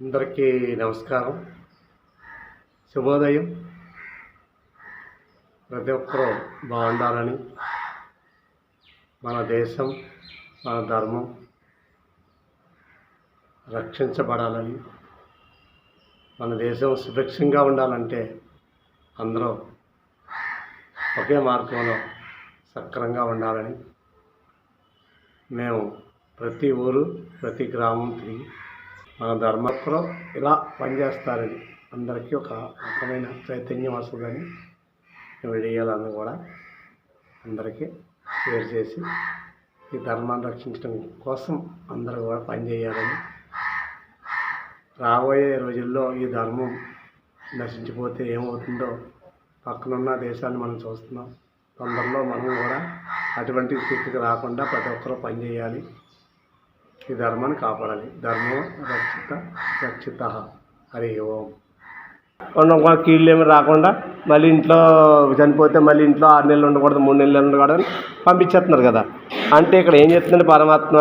అందరికీ నమస్కారం. శుభోదయం. ప్రతి ఒక్కరూ బాగుండాలని మన దేశం మన ధర్మం రక్షించబడాలని మన దేశం సుభిక్షంగా ఉండాలంటే అందరూ ఒకే మార్గంలో సక్రంగా ఉండాలని మేము ప్రతి ఊరు ప్రతి గ్రామం తిరిగి మన ధర్మకులు ఇలా పనిచేస్తారని. అందరికీ ఒక రకమైన చైతన్యం వస్తుందని వీడియోలను కూడా అందరికీ షేర్ చేసి ఈ ధర్మాన్ని రక్షించడం కోసం అందరూ కూడా పనిచేయాలని. రాబోయే రోజుల్లో ఈ ధర్మం నశించిపోతే ఏమవుతుందో పక్కనున్న దేశాన్ని మనం చూస్తున్నాం. తొందరలో మనం కూడా అటువంటి స్థితికి రాకుండా ప్రతి ఒక్కరూ పనిచేయాలి. ఈ ధర్మాన్ని కాపాడాలి. ధర్మం రక్షిత రక్షిత హరి ఓం. ఉన్న కీళ్ళు ఏమి రాకుండా మళ్ళీ ఇంట్లో చనిపోతే మళ్ళీ ఇంట్లో ఆరు నెలలు ఉండకూడదు మూడు నెలలు ఉండకూడదు అని పంపించేస్తున్నారు కదా. అంటే ఇక్కడ ఏం చెప్తుంది పరమాత్మ?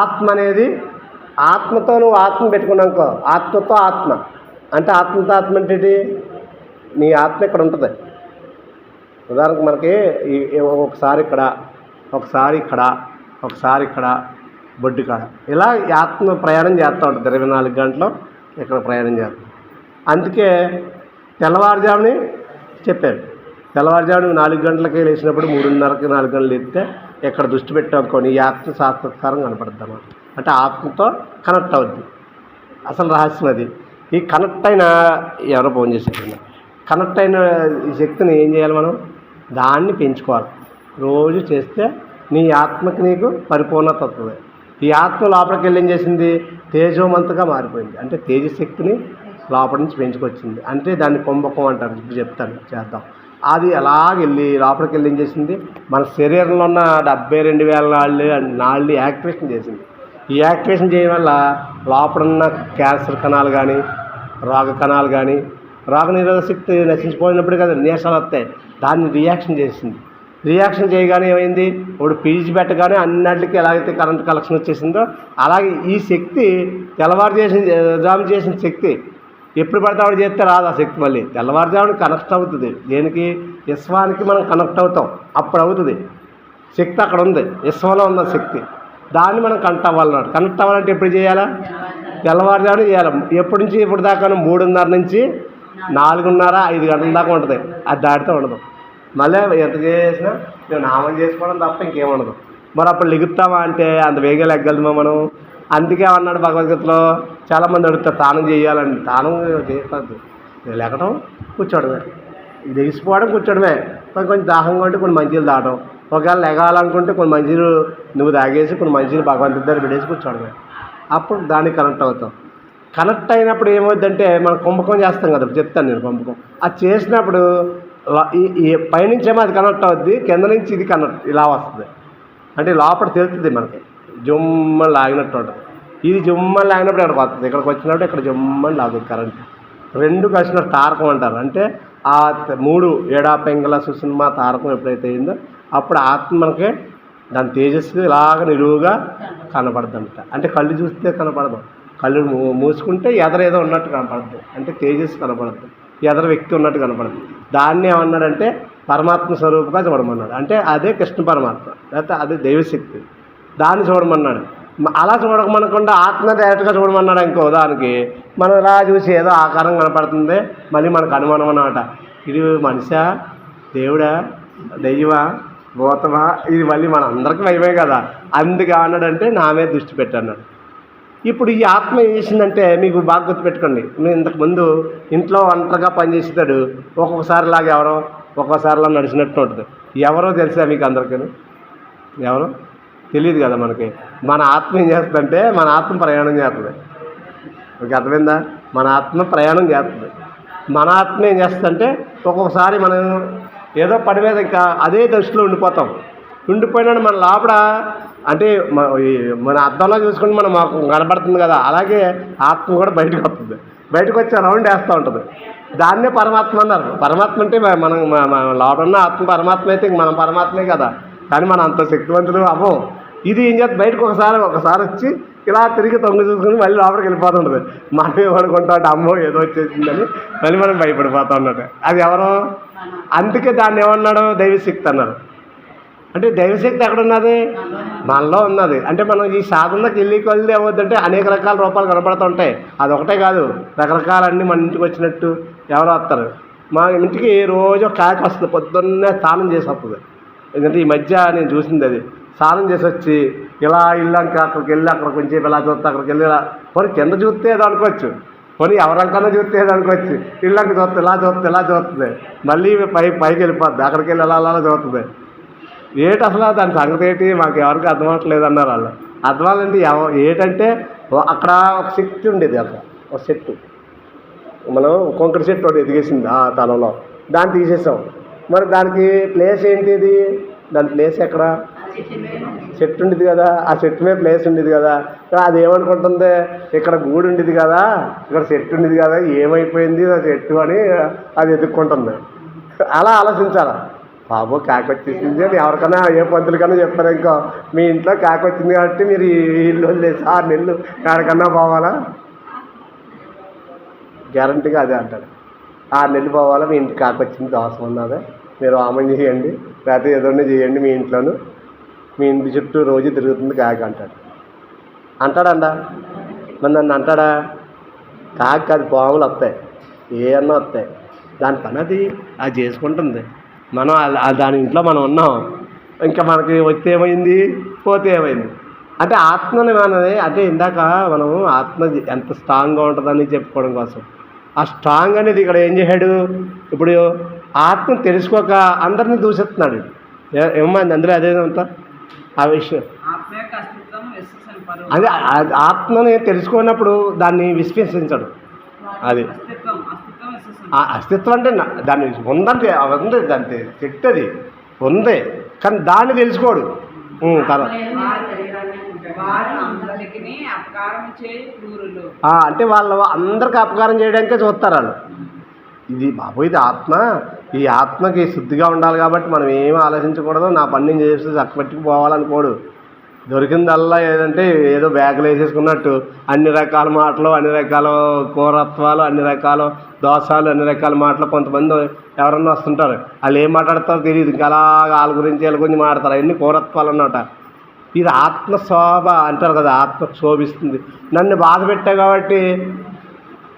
ఆత్మ అనేది ఆత్మతో నువ్వు ఆత్మ పెట్టుకున్నానుకో ఆత్మతో ఆత్మ. అంటే ఆత్మతో ఆత్మ అంటే ఏంటి? నీ ఆత్మ ఇక్కడ ఉంటుంది. ఉదాహరణకు మనకి ఈ ఒకసారి ఇక్కడ ఒకసారి ఇక్కడ ఒకసారి ఇక్కడ బొడ్డు కాడ. ఇలా ఈ ఆత్మ ప్రయాణం చేస్తూ ఉంటుంది ఇరవై నాలుగు గంటలు ఇక్కడ ప్రయాణం చేస్తాం అందుకే తెల్లవారుజాముని చెప్పారు. తెల్లవారుజామున నాలుగు గంటలకి లేచినప్పుడు మూడున్నరకి నాలుగు గంటలు ఎత్తే ఎక్కడ దృష్టి పెట్టామనుకోని ఈ ఆత్మ సాక్షాత్కారం కనపడుద్ది అంటే ఆత్మతో కనెక్ట్ అవుద్ది. అసలు రహస్యం అది. ఈ కనెక్ట్ అయిన ఎవరో ఫోన్ చేసేటండి కనెక్ట్ అయిన ఈ శక్తిని ఏం చేయాలి మనం? దాన్ని పెంచుకోవాలి. రోజు చేస్తే నీ ఆత్మకి నీకు పరిపూర్ణత వస్తుంది. ఈ ఆత్మ లోపలికి వెళ్ళి ఏం చేసింది? తేజోమంతగా మారిపోయింది. అంటే తేజశక్తిని లోపల నుంచి పెంచుకొచ్చింది. అంటే దాన్ని కుంభకం అంటారు. ఇప్పుడు చెప్తాను చేద్దాం. అది అలాగెళ్ళి లోపలికి వెళ్ళి ఏం చేసింది? మన శరీరంలో ఉన్న డెబ్బై రెండు వేల నాళ్ళు నాళ్ళు యాక్టివేషన్ చేసింది. ఈ యాక్టివేషన్ చేయడం వల్ల లోపల ఉన్న క్యాన్సర్ కణాలు కానీ రోగ కణాలు కానీ రోగ నిరోధక శక్తి నశించిపోయినప్పుడు కదా నీరసాలు వస్తాయి. దాన్ని రియాక్షన్ చేసింది. రియాక్షన్ చేయగానే ఏమైంది? ఇప్పుడు పీజీ పెట్టగానే అన్నింటికి ఎలాగైతే కరెంట్ కలెక్షన్ వచ్చేసిందో అలాగే ఈ శక్తి తెల్లవారు చేసిన జాము చేసిన శక్తి ఎప్పుడు పడితే అప్పుడు చేస్తే రాదు ఆ శక్తి మళ్ళీ. తెల్లవారుజామున కనెక్ట్ అవుతుంది. దేనికి? విశ్వానికి మనం కనెక్ట్ అవుతాం. అప్పుడు అవుతుంది. శక్తి అక్కడ ఉంది. విశ్వంలో ఉన్న శక్తి. దాన్ని మనం కనెక్ట్ అవ్వాలన్నాడు కనెక్ట్ అవ్వాలంటే ఎప్పుడు చేయాలా? తెల్లవారుజామున చేయాలి. ఎప్పటి నుంచి? ఇప్పుడు దాకా మూడున్నర నుంచి నాలుగున్నర ఐదు గంటల దాకా ఉంటుంది. అది దాటితే ఉండదు. మళ్ళీ ఎంత చేసినా మేము నామం చేసుకోవడం తప్ప ఇంకేముండదు మరి అప్పుడు లిగుతామా అంటే అంత వేగంగా లెగ్గలమా మనం? అందుకే అన్నాడు భగవద్గీతలో చాలామంది అడుగుతారు తానం చేయాలని. తానం చేయకూడదు లెగటం కూర్చోడమే. లెగిసిపోవడం కూర్చోడమే. కొంచెం దాహంగా ఉంటే కొన్ని మంచిలు దాటం ఒకవేళ లెగాలనుకుంటే కొన్ని మంచిలు నువ్వు తాగేసి కొన్ని మంచిలు భగవంతుడి దగ్గర పెట్టేసి కూర్చోడమే. అప్పుడు దానికి కనెక్ట్ అవుతాం. కనెక్ట్ అయినప్పుడు ఏమవుద్దంటే మనం కుంభకం చేస్తాం కదా చెప్తాను నేను కుంభకం. అది చేసినప్పుడు పైనుంచేమో అది కనెక్ట్ అవుద్ది కింద నుంచి ఇది కనెక్ట్ ఇలా వస్తుంది. అంటే లోపల తెలుస్తుంది మనకి. జుమ్మని లాగినట్టు ఉంటుంది. ఇది జుమ్మని లాగినప్పుడు ఇక్కడికి వస్తుంది? ఇక్కడికి వచ్చినప్పుడు ఇక్కడ జుమ్మని లాగుతుంది కరెంట్ రెండు కలిసిన తారకం అంటారు. అంటే ఆ మూడు ఏడా పెంగళ సుసినిమా తారకం ఎప్పుడైతే అయిందో అప్పుడు ఆత్మ దాని తేజస్సు ఇలాగ నిలువుగా కనపడదంట అంటే కళ్ళు చూస్తే కనపడదు. కళ్ళు మూ- మూసుకుంటే ఎదరేదో ఉన్నట్టు కనపడద్దు అంటే తేజస్సు కనపడద్దు ఎదర వ్యక్తి ఉన్నట్టు కనపడదు. దాన్ని ఏమన్నాడంటే పరమాత్మ స్వరూపంగా చూడమన్నాడు. అంటే అదే కృష్ణ పరమాత్మ లేకపోతే అదే దైవశక్తి. దాన్ని చూడమన్నాడు. అలా చూడకమనకుండా ఆత్మ డైరెక్ట్గా చూడమన్నాడు ఇంకో ఉదాహరణకి మనం ఇలా చూసి ఏదో ఆకారం కనపడుతుంది మళ్ళీ మనకు అనుమానం అన్నమాట. ఇది మనిషా? దేవుడా? దైవ భూతమా? ఇది మళ్ళీ మన అందరికీ భయమే కదా. అందుకే అన్నాడంటే నా మీద దృష్టి పెట్టన్నాడు. ఇప్పుడు ఈ ఆత్మ ఏం చేసిందంటే మీకు బాగా గుర్తుపెట్టుకోండి. నేను ఇంతకుముందు ఇంట్లో ఒంటరిగా పనిచేసేటాడు ఒక్కొక్కసారి లాగా ఎవరో ఒక్కొక్కసారిలా నడిచినట్టు ఉంటుంది. ఎవరో తెలుసా మీకు అందరికీ ఎవరో? తెలియదు కదా మనకి. మన ఆత్మ ఏం చేస్తుందంటే మన ఆత్మ ప్రయాణం చేస్తుంది. మీకు అర్థమైందా? మన ఆత్మ ప్రయాణం చేస్తుంది. మన ఆత్మ ఏం చేస్తుందంటే ఒక్కొక్కసారి మనం ఏదో పని మీద ఇంకా అదే దృష్టిలో ఉండిపోతాం. ఉండిపోయినాడు మన లోపల. అంటే మన అద్దంలో చూసుకుంటే మనం మాకు కనబడుతుంది కదా అలాగే ఆత్మ కూడా బయటకు వస్తుంది. బయటకు వచ్చి రౌండ్ వేస్తూ ఉంటుంది. దాన్నే పరమాత్మ అన్నారు. పరమాత్మ అంటే మనం లోపల ఉన్న ఆత్మ పరమాత్మ అయితే మనం పరమాత్మే కదా. కానీ మనం అంత శక్తివంతులు అవ్వం. ఇది ఏం చేస్తుంది? బయటకు ఒకసారి ఒకసారి వచ్చి ఇలా తిరిగి తొంగి చూసుకుని మళ్ళీ లోపలికి వెళ్ళిపోతుంటుంది మనం ఏమనుకుంటా అంటే అమ్మో ఏదో వచ్చేసిందని మళ్ళీ మనం భయపడిపోతా ఉన్నట్టు అది ఎవరు? అందుకే దాన్ని ఏమన్నాడు? దైవశక్తి అన్నారు. అంటే దైవశక్తి ఎక్కడ ఉన్నది మనలో ఉన్నది. అంటే మనం ఈ సాధనలోకి వెళ్ళి కొలిది ఏమవుతుందంటే అనేక రకాల రూపాలు కనపడుతుంటాయి అది ఒకటే కాదు. రకరకాలన్నీ మన ఇంటికి వచ్చినట్టు ఎవరు వస్తారు. మా ఇంటికి రోజు ఒక కాకి వస్తుంది. పొద్దున్నే స్నానం చేసి వస్తుంది. ఎందుకంటే ఈ మధ్య నేను చూసింది అది. స్నానం చేసి వచ్చి ఇలా ఇల్లంక అక్కడికి వెళ్ళి అక్కడ కొంచెం ఇలా చూస్తే అక్కడికి వెళ్ళి ఇలా పోనీ కింద చూస్తే ఏదో అనుకోవచ్చు. పోనీ ఎవరంకన్నా చూస్తే ఏదో అనుకోవచ్చు. ఇల్లంక చూస్తే ఇలా చూస్తే ఇలా చూస్తుంది. మళ్ళీ పై పైకి వెళ్ళిపోద్ది. అక్కడికి వెళ్ళి అలా అలా చూస్తుంది. ఏటి అసలు దాని సంగతి ఏంటి? మాకు ఎవరికి అర్థం అవ్వట్లేదు అన్నారు వాళ్ళు. అర్థమాలంటే ఎవ ఏటంటే అక్కడ ఒక శక్తి ఉండేది అక్కడ. ఒక చెట్టు మనం కొంకటి చెట్టు ఒకటి ఎదిగేసింది ఆ తలంలో. దాన్ని తీసేసాం. మరి దానికి ప్లేస్ ఏంటిది దాని ప్లేస్ ఎక్కడ? చెట్టు ఉండేది కదా. ఆ చెట్టు మీద ప్లేస్ ఉండేది కదా. ఇక్కడ అది ఏమనుకుంటుంది? ఇక్కడ గూడు ఉండేది కదా. ఇక్కడ చెట్టు ఉండేది కదా. ఏమైపోయింది ఆ చెట్టు అని అది ఎదుక్కుంటుంది. అలా ఆలోచించాలి? బాబు కాకి వచ్చేసింది ఎవరికైనా ఏ పంతులకైనా చెప్పారు ఇంకో. మీ ఇంట్లో కాకొచ్చింది కాబట్టి మీరు ఇల్లు వదిలేసి ఆరు నెలలు ఎక్కడికన్నా పోవాలా? గ్యారంటీగా అదే అంటాడు. ఆరు నెలలు పోవాలా? మీ ఇంటికి కాకి వచ్చింది అవసరం ఉన్నదే. మీరు ఆమం చేయండి. లేకపోతే ఏదోనే చేయండి మీ ఇంట్లోను. మీ ఇంటి చుట్టూ రోజు తిరుగుతుంది కాకి అంటాడు. అంటాడంట. మరి నన్ను అంటాడా? కాకి అది పాములు వస్తాయి. ఏ అన్నా వస్తాయి? దాని పని అది. అది చేసుకుంటుంది. మనం దాని ఇంట్లో మనం ఉన్నాం. ఇంకా మనకి వస్తే ఏమైంది? పోతే ఏమైంది? అంటే ఆత్మని మనది అంటే ఇందాక మనం ఆత్మ ఎంత స్ట్రాంగ్గా ఉంటుందని చెప్పుకోవడం కోసం. ఆ స్ట్రాంగ్ అనేది ఇక్కడ ఏం చేశాడు? ఇప్పుడు ఆత్మ తెలుసుకోక అందరినీ దూషిస్తున్నాడు. ఏమైంది అందులో అదే అంతా? ఆ విషయం. అదే ఆత్మని తెలుసుకున్నప్పుడు దాన్ని విశ్వసించడు. అది. ఆ అస్తిత్వం అంటే దాన్ని ఉందంటే ఉంది దాని చెట్టది ఉంది. కానీ దాన్ని తెలుసుకోడు. తర్వాత అంటే వాళ్ళు అందరికి అపకారం చేయడానికే చూస్తారు వాళ్ళు. ఇది బాబు ఇది ఆత్మ. ఈ ఆత్మకి శుద్ధిగా ఉండాలి కాబట్టి మనం ఏం ఆలోచించకూడదు. నా పని నేను చేసి చక్కబెట్టుకు పోవాలనుకోడు దొరికిందల్లా ఏదంటే ఏదో బ్యాగులు వేసేసుకున్నట్టు. అన్ని రకాల మాటలు అన్ని రకాల కూరత్వాలు అన్ని రకాల దోషాలు అన్ని రకాల మాటలు కొంతమంది ఎవరన్నా వస్తుంటారు. వాళ్ళు ఏం మాట్లాడతారో తెలియదు ఇంకా అలా వాళ్ళ గురించి వీళ్ళ గురించి మాట్లాడతారు. అవన్నీ కూరత్వాలు అన్నమాట. ఇది ఆత్మ శోభ అంటారు కదా ఆత్మ శోభిస్తుంది నన్ను బాధ పెట్టా కాబట్టి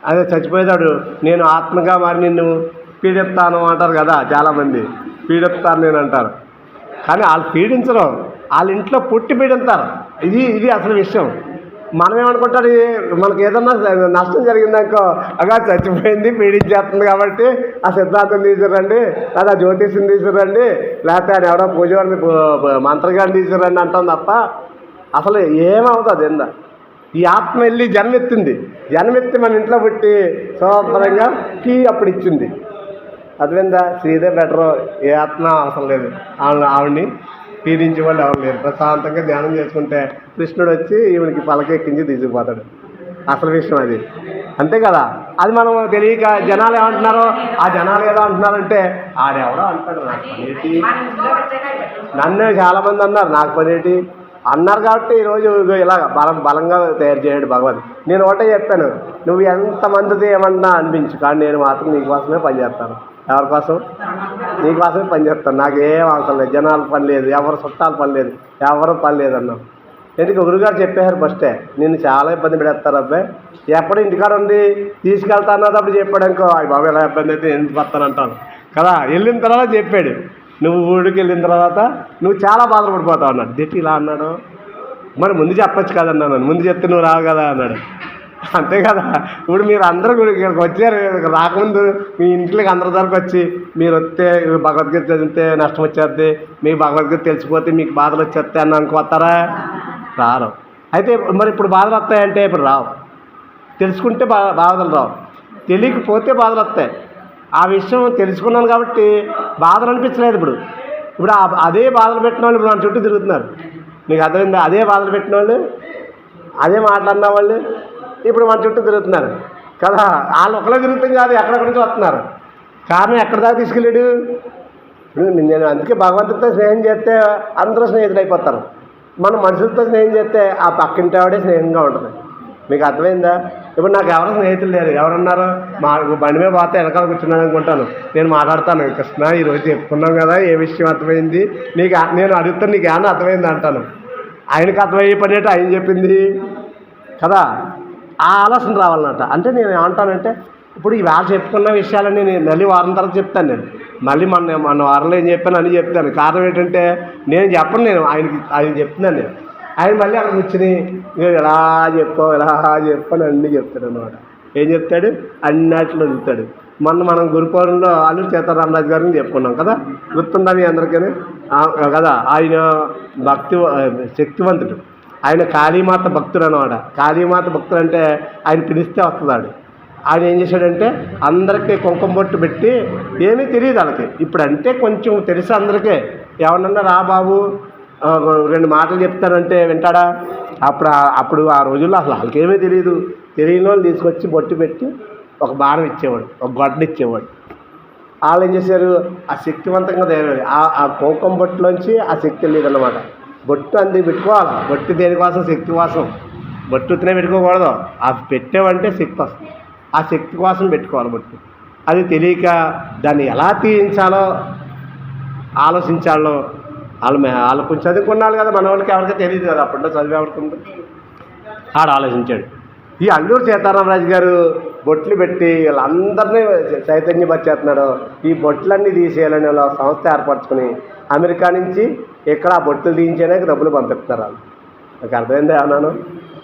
అదే చచ్చిపోయేదాడు. నేను ఆత్మగా మారి నిన్ను పీడిస్తాను అంటారు కదా చాలామంది. పీడిస్తాను నేను అంటారు. కానీ వాళ్ళు పీడించడం వాళ్ళ ఇంట్లో పుట్టి పీడంతారు ఇది ఇది అసలు విషయం. మనం ఏమనుకుంటారు మనకి ఏదన్నా నష్టం జరిగిందనుకో అగా చచ్చిపోయింది పీడించేస్తుంది కాబట్టి ఆ సిద్ధాంతం తీసుకురండి లేదా జ్యోతిష్యం తీసుకురండి లేకపోతే ఆయన ఎవడో పూజవారిని మంత్రగాన్ని తీసుకురండి అంటాం తప్ప అసలు ఏమవుతుంది ఎందా ఈ ఆత్మ వెళ్ళి జన్మెత్తింది. జన్మెత్తి మన ఇంట్లో పుట్టి శుభ్రంగా కీ అప్పుడు ఇచ్చింది. అదేందా శ్రీదే బెటర్ ఏ ఆత్మ అవసరం లేదు. ఆవిడ ఆవిడ్ని పీడించే వాళ్ళు ఎవరు లేరు. ప్రశాంతంగా ధ్యానం చేసుకుంటే కృష్ణుడు వచ్చి ఈవిడికి పలకెక్కించి తీసుకుపోతాడు అసలు విషయం అది. అంతే కదా? అది మనం తెలియక జనాలు ఏమంటున్నారో ఆ జనాలు ఏదో అంటున్నారంటే ఆడెవడో అంటాడు నాకు పనేటి నన్ను చాలామంది అన్నారు నాకు పనేటి అన్నారు కాబట్టి ఈరోజు ఇగో ఇలా బలం బలంగా తయారు చేయడు భగవద్ నేను ఒకటే చెప్పాను నువ్వు ఎంతమందిది ఏమన్నా అనిపించు కానీ నేను మాత్రం నీకోసమే పనిచేస్తాను ఎవరికోసం? నీకోసమే పనిచేస్తాను నాకు ఏం అవసరం లేదు. జనాలు పని లేదు. ఎవరు చుట్టాలు పని లేదు. ఎవరు పని లేదు అన్నాం ఎందుకు? గురుగారు చెప్పారు ఫస్టే నిన్ను చాలా ఇబ్బంది పెడతారు అబ్బాయి ఎప్పుడు ఇంటికాడ ఉండి తీసుకెళ్తా అన్నది అప్పుడు చెప్పాడు అనుకో అయ్యి బాబు ఎలా ఇబ్బంది అయితే ఎందుకు వస్తాను అంటాను కదా? వెళ్ళిన తర్వాత చెప్పాడు. నువ్వు ఊరికి వెళ్ళిన తర్వాత నువ్వు చాలా బాధపడిపోతావు అన్నాడు. దిట్టి ఇలా అన్నాడు? మరి ముందు చెప్పొచ్చు కదన్నాను ముందు చెప్తే నువ్వు రావు కదా అన్నాడు. అంతే కదా. ఇప్పుడు మీరు అందరూ కూడా ఇక్కడికి వచ్చారు. రాకముందు మీ ఇంట్లోకి అందరి దగ్గరకు వచ్చి మీరు వస్తే భగవద్గీత చదివితే నష్టం వచ్చేద్ది మీకు భగవద్గీత తెలిసిపోతే మీకు బాధలు వచ్చేస్తాయి అని అనుకోతారా? రారు. అయితే మరి ఇప్పుడు బాధలు వస్తాయంటే ఇప్పుడు రావు. తెలుసుకుంటే బా బాధలు రావు. తెలియకపోతే బాధలు వస్తాయి. ఆ విషయం తెలుసుకున్నాను కాబట్టి బాధలు అనిపించలేదు ఇప్పుడు. ఇప్పుడు అదే బాధలు పెట్టిన వాళ్ళు ఇప్పుడు మన చుట్టూ తిరుగుతున్నారు. మీకు అర్థమైందా? అదే బాధలు పెట్టిన వాళ్ళు అదే మాట్లాడిన వాళ్ళు ఇప్పుడు మన చుట్టూ తిరుగుతున్నారు. కదా వాళ్ళు ఒకళ్ళ తిరుగుతాం కాదు ఎక్కడెక్కడి నుంచి వస్తున్నారు. కారణం ఎక్కడ దాకా తీసుకెళ్ళాడు? ఇప్పుడు నేను అందుకే భగవంతుడితో స్నేహం చేస్తే అందరూ స్నేహితులు అయిపోతారు. మనం మనుషులతో స్నేహం చేస్తే ఆ పక్కింటి ఆవిడే స్నేహంగా ఉంటుంది. మీకు అర్థమైందా? ఇప్పుడు నాకు ఎవరు స్నేహితులు లేరు. ఎవరున్నారు? మా బండి మీద పోతే వెనకాల కూర్చున్నాను అనుకుంటాను. నేను మాట్లాడతాను. కృష్ణ ఈరోజు చెప్పుకున్నాం కదా ఏ విషయం అర్థమైంది? నీకు నేను అడుగుతాను నీకు ఏమన్నా అర్థమైంది అంటాను. ఆయనకు అర్థమయ్యే పని ఆయన చెప్పింది. కదా? ఆ ఆలోచన రావాలన్నమాట. అంటే నేను ఏమంటానంటే ఇప్పుడు ఈవేళ చెప్పుకున్న విషయాలన్నీ నేను మళ్ళీ వారం తర్వాత చెప్తాను నేను. మళ్ళీ మన మన వారంలో ఏం చెప్పాను అని చెప్తాను. కారణం ఏంటంటే నేను చెప్పను నేను ఆయనకి ఆయన చెప్తున్నాను నేను. ఆయన మళ్ళీ అక్కడ కూర్చుని "ఇగో ఇలా చెప్పు ఇలా చెప్పని అన్నీ చెప్తాడు అనమాట ఏం చెప్తాడు? అన్నట్లు చెప్తాడు మొన్న మనం గురుపౌరంలో అల్లూరు సీతారామరాజు గారిని చెప్పుకున్నాం కదా? గుర్తుందా మీ అందరికీ కదా? ఆయన భక్తి శక్తివంతుడు. ఆయన కాళీమాత భక్తుడు అనమాట కాళీమాత భక్తుడు అంటే ఆయన పిలిస్తే వస్తున్నాడు ఆయన ఏం చేశాడంటే అందరికీ కుంకుమ బొట్టు పెట్టి ఏమీ తెలియదు వాళ్ళకి. ఇప్పుడు అంటే కొంచెం తెలుసు అందరికీ. ఎవరన్నా రా బాబు రెండు మాటలు చెప్తానంటే వింటాడా? అప్పుడు అప్పుడు ఆ రోజుల్లో అసలు వాళ్ళకేమీ తెలియదు. తెలియని వాళ్ళు తీసుకొచ్చి బొట్టు పెట్టి ఒక బాణం ఇచ్చేవాడు ఒక గొడ్డ ఇచ్చేవాడు. వాళ్ళు ఏం చేశారు? ఆ శక్తివంతంగా తయారు ఆ ఆ కుంకుమ బొట్టులోంచి ఆ శక్తి లేదన్నమాట బొట్టు అంది పెట్టుకోవాలి. బొట్టు దేనికోసం? శక్తి కోసం. బొట్టు ఉత్తినే పెట్టుకోకూడదు. ఆ పెట్టావంటే శక్తి వస్తుంది. ఆ శక్తి కోసం పెట్టుకోవాలి బొట్టు. అది తెలియక దాన్ని ఎలా తీయించాలో ఆలోచించాలో వాళ్ళు వాళ్ళు కొంచెం చదువుకున్నారు కదా మన వాళ్ళకి ఎవరికి తెలియదు కదా. అప్పట్లో చదివి ఎవరికి ఆడు ఆలోచించాడు. ఈ అల్లూరు సీతారామరాజు గారు బొట్లు పెట్టి వీళ్ళందరినీ చైతన్యపరిచేస్తున్నాడు. ఈ బొట్లన్నీ తీసేయాలని వాళ్ళ సంస్థ ఏర్పరచుకుని అమెరికా నుంచి ఇక్కడ ఆ బొట్లు తీయించడానికి డబ్బులు పంపిస్తారు వాళ్ళు. నాకు అర్థమైందా అన్నాను?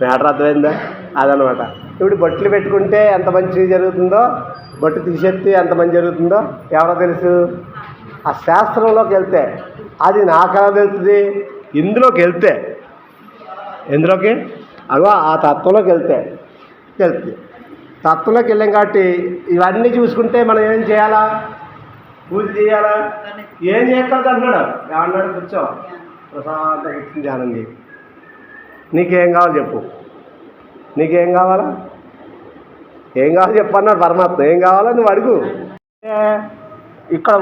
మ్యాటర్ అర్థమైందా? అదనమాట. ఇప్పుడు బొట్లు పెట్టుకుంటే ఎంత మంచి జరుగుతుందో బొట్టు తీసేస్తే ఎంత మంచి జరుగుతుందో ఎవరో తెలుసు? ఆ శాస్త్రంలోకి వెళ్తే అది నాకెలా తెలుస్తుంది? ఇందులోకి వెళ్తే. ఎందులోకి? అగో ఆ తత్వంలోకి వెళ్తే. తెలుస్తుంది తత్వంలోకి వెళ్ళాం కాబట్టి ఇవన్నీ చూసుకుంటే మనం ఏం చేయాలా? పూజ చేయాలా? ఏం చేయగలదు అంటున్నాడు. ఏమన్నాడు కూర్చో. ప్రశాంతంగా కూర్చుని ధ్యానం చేయి. నీకేం కావాలి చెప్పు. నీకేం కావాలా? ఏం కావాలి చెప్పు అన్నాడు పరమాత్మ. ఏం కావాలో నువ్వు అడుగు. ఇక్కడ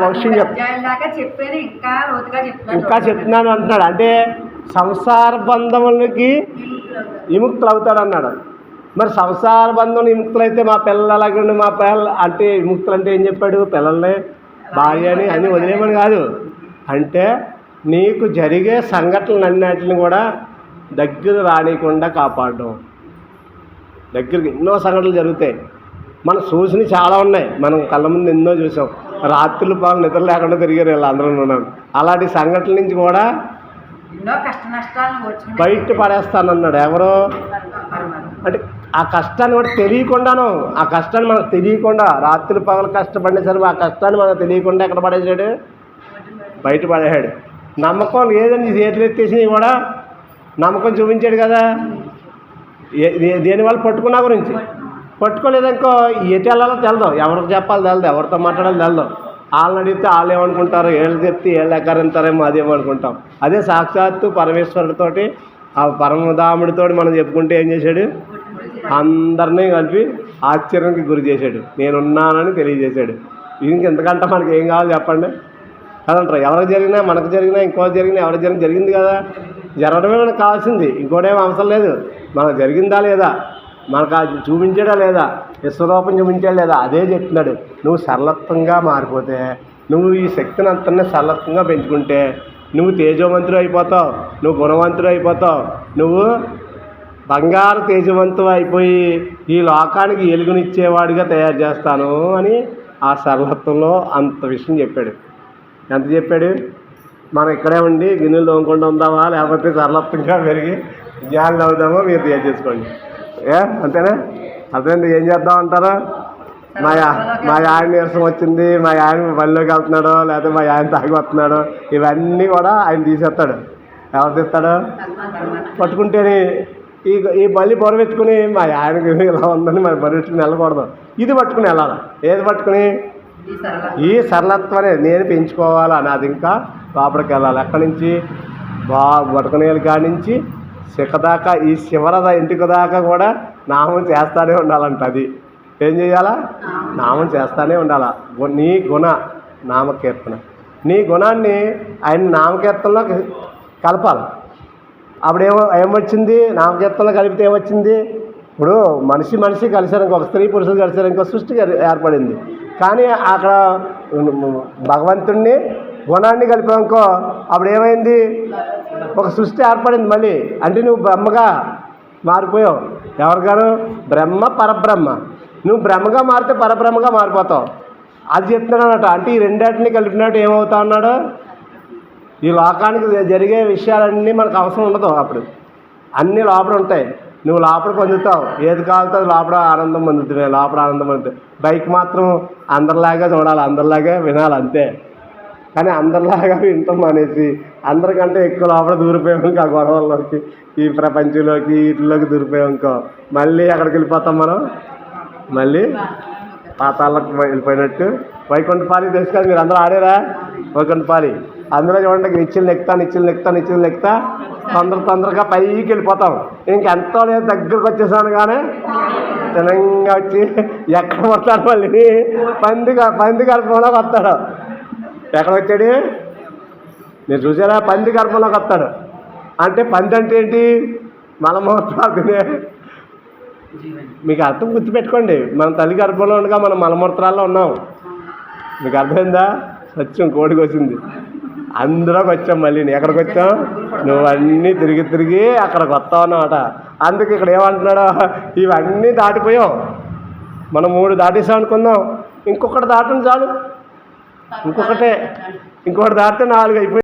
చెప్పాను ఇంకా చెప్తున్నాను అంటున్నాడు. అంటే సంసార బంధములకి విముక్తులు అవుతాడు అన్నాడు. మరి సంసార బంధం విముక్తులు అయితే మా పిల్లలకి మా పిల్లలు అంటే విముక్తులు అంటే ఏం చెప్పాడు? పిల్లల్ని భార్య అని అన్నీ వదిలేమని కాదు. అంటే నీకు జరిగే సంఘటనలు అన్నిటిని కూడా దగ్గర రానియకుండా కాపాడడం. దగ్గరికి ఎన్నో సంఘటనలు జరుగుతాయి. మనం చూసినవి చాలా ఉన్నాయి. మనం కళ్ళ ముందు ఎన్నో చూసాం. రాత్రులు పాలు నిద్ర లేకుండా తిరిగారు వీళ్ళు అందరూ ఉన్నాం అలాంటి సంఘటనల నుంచి కూడా బయట పడేస్తానన్నాడు ఎవరో? అంటే ఆ కష్టాన్ని కూడా తెలియకుండాను ఆ కష్టాన్ని మనకు తెలియకుండా రాత్రి పగలు కష్టపడిన సరే ఆ కష్టాన్ని మనకు తెలియకుండా ఎక్కడ పడేసాడు బయట పడేసాడు నమ్మకం లేదని చేతులు ఎత్తేసినవి కూడా నమ్మకం చూపించాడు కదా. ఏ- దేనివల్ల పట్టుకున్నా గురించి? పట్టుకోలేదనుకో ఎటు వెళ్ళాలో తెలదాం. ఎవరికి చెప్పాలి తెలదు. ఎవరితో మాట్లాడాలో తెలదాం. వాళ్ళని అడిగితే వాళ్ళు ఏమనుకుంటారు? వీళ్ళు చెప్తే వీళ్ళు ఎక్కరంటారేమో అదేమనుకుంటాం అదే సాక్షాత్తు పరమేశ్వరుడితోటి ఆ పరమధాముడితో మనం చెప్పుకుంటే ఏం చేశాడు? అందరినీ కలిపి ఆశ్చర్యానికి గురి చేశాడు. నేనున్నానని తెలియజేశాడు. ఇంకెంతకంటే మనకి ఏం కావాలి చెప్పండి? కదంటారు ఎవరికి జరిగినా మనకు జరిగినా ఇంకో జరిగినా ఎవరికి జరిగిన జరిగింది కదా. జరగడమే మనకు కావాల్సింది. ఇంకోటేం అవసరం లేదు. మనకు జరిగిందా లేదా? మనకు అది చూపించాడా లేదా? విశ్వరూపం చూపించాడా లేదా? అదే చెప్తున్నాడు. నువ్వు సరళత్వంగా మారిపోతే నువ్వు ఈ శక్తిని అంతనే సరళత్వంగా పెంచుకుంటే నువ్వు తేజవంతుడు అయిపోతావు నువ్వు గుణవంతుడు అయిపోతావు నువ్వు బంగారు తేజవంతం అయిపోయి ఈ లోకానికి ఎలుగునిచ్చేవాడిగా తయారు చేస్తాను అని ఆ సరళత్వంలో అంత విషయం చెప్పాడు. ఎంత చెప్పాడు? మనం ఇక్కడే ఉండి గిన్నెలు తోముకుండా ఉందామా? లేకపోతే సరళత్వంగా పెరిగి జ్ఞానం అవుదామో? మీరు తయారు చేసుకోండి. ఏ? అంతేనా? అర్థమైంది? ఏం చేద్దాం అంటారా? మా యా- మా ఆయన నీరసం వచ్చింది? మా ఆయన బళ్ళలోకి వెళ్తున్నాడు? లేకపోతే మా ఆయన తాగి వస్తున్నాడు? ఇవన్నీ కూడా ఆయన తీసేస్తాడు. ఎవరు తీస్తాడు? పట్టుకుంటేనే ఈ ఈ బల్లి బొరవెత్తుకుని మా ఆయనకి ఇలా ఉందని మరి బరువెట్టుకుని వెళ్ళకూడదు. ఇది పట్టుకుని వెళ్ళాలి? ఏది పట్టుకుని? ఈ సరళ. ఈ సరళత్వాన్ని నేను పెంచుకోవాలా? నాది ఇంకా లోపలికి వెళ్ళాలి. ఎక్కడి నుంచి? బా బతుకనేలు కాడి నుంచి దాకా ఈ శివర ఇంటికి దాకా కూడా నామం చేస్తానే ఉండాలంట అది. ఏం చేయాలా? నామం. చేస్తానే ఉండాలా. గు- నీ గుణ నామకీర్తన. నీ గుణాన్ని ఆయన నామకీర్తనలో కలపాలి. అప్పుడు ఏమో ఏమొచ్చింది నామకీర్తనలు కలిపితే ఏమొచ్చింది? ఇప్పుడు మనిషి మనిషి కలిసారు ఇంకో స్త్రీ పురుషులు కలిసారు ఇంకో సృష్టి ఏర్పడింది. కానీ అక్కడ భగవంతుణ్ణి గుణాన్ని కలిపామనుకో అప్పుడు ఏమైంది ఒక సృష్టి ఏర్పడింది మళ్ళీ. అంటే నువ్వు బ్రహ్మగా మారిపోయావు. ఎవరిగాను? బ్రహ్మ పరబ్రహ్మ. నువ్వు బ్రహ్మగా మారితే పరబ్రహ్మగా మారిపోతావు. అది చెప్తున్నాడట. అంటే ఈ రెండాటిని కలిపినట్టు ఏమవుతా ఉన్నాడు? ఈ లోకానికి జరిగే విషయాలన్నీ మనకు అవసరం ఉండదు అప్పుడు. అన్నీ లోపల ఉంటాయి. నువ్వు లోపల పొందుతావు. ఏది కావాలితే అది లోపల ఆనందం పొందుతుంది లోపల ఆనందం పొందుతుంది బైక్ మాత్రం అందరిలాగా చూడాలి అందరిలాగా వినాలి అంతే. కానీ అందరిలాగా వింటాం అనేసి అందరికంటే ఎక్కువ లోపల దూరిపోయాం ఆ గొడవల్లోకి ఈ ప్రపంచంలోకి వీటిలోకి దూరిపోయాంకో మళ్ళీ అక్కడికి వెళ్ళిపోతాం మనం. మళ్ళీ పాతాలకు వెళ్ళిపోయినట్టు. వైకుంఠపాలి తెలుసు కదా మీరు అందరూ ఆడారా? వైకుంఠపాలి. అందులో చూడండి నిచ్చెలు నెక్తా నిచ్చెలు నెక్తా నిచ్చిన లెక్తా తొందర తొందరగా పైకి వెళ్ళిపోతాం. ఇంకెంతో లేదు దగ్గరకు వచ్చేసాను కానీ తినంగా వచ్చి ఎక్కడ వస్తాడు మళ్ళీ? పంది పంది గర్భంలోకి వస్తాడు. ఎక్కడ వచ్చాడు? మీరు చూసారా? పంది గర్భంలోకి వస్తాడు. అంటే పంది అంటే ఏంటి? మలమూత్రాలు తినే మీకు అర్థం గుర్తుపెట్టుకోండి. మన తల్లి గర్భంలో ఉండగా మనం మలమూత్రాల్లో ఉన్నాం. మీకు అర్థమైందా? సత్యం కోడికి వచ్చింది. అందులోకి వచ్చాం మళ్ళీ. ఎక్కడికి వచ్చాం నువ్వు అన్నీ తిరిగి తిరిగి అక్కడికి వస్తావు అన్నమాట. అందుకు ఇక్కడ ఏమంటున్నాడు ఇవన్నీ దాటిపోయాం మనం మూడు దాటేసాం అనుకుందాం. ఇంకొకటి దాటం చాలు. ఇంకొకటే. ఇంకొకటి దాటితే నాలుగు అయిపోయి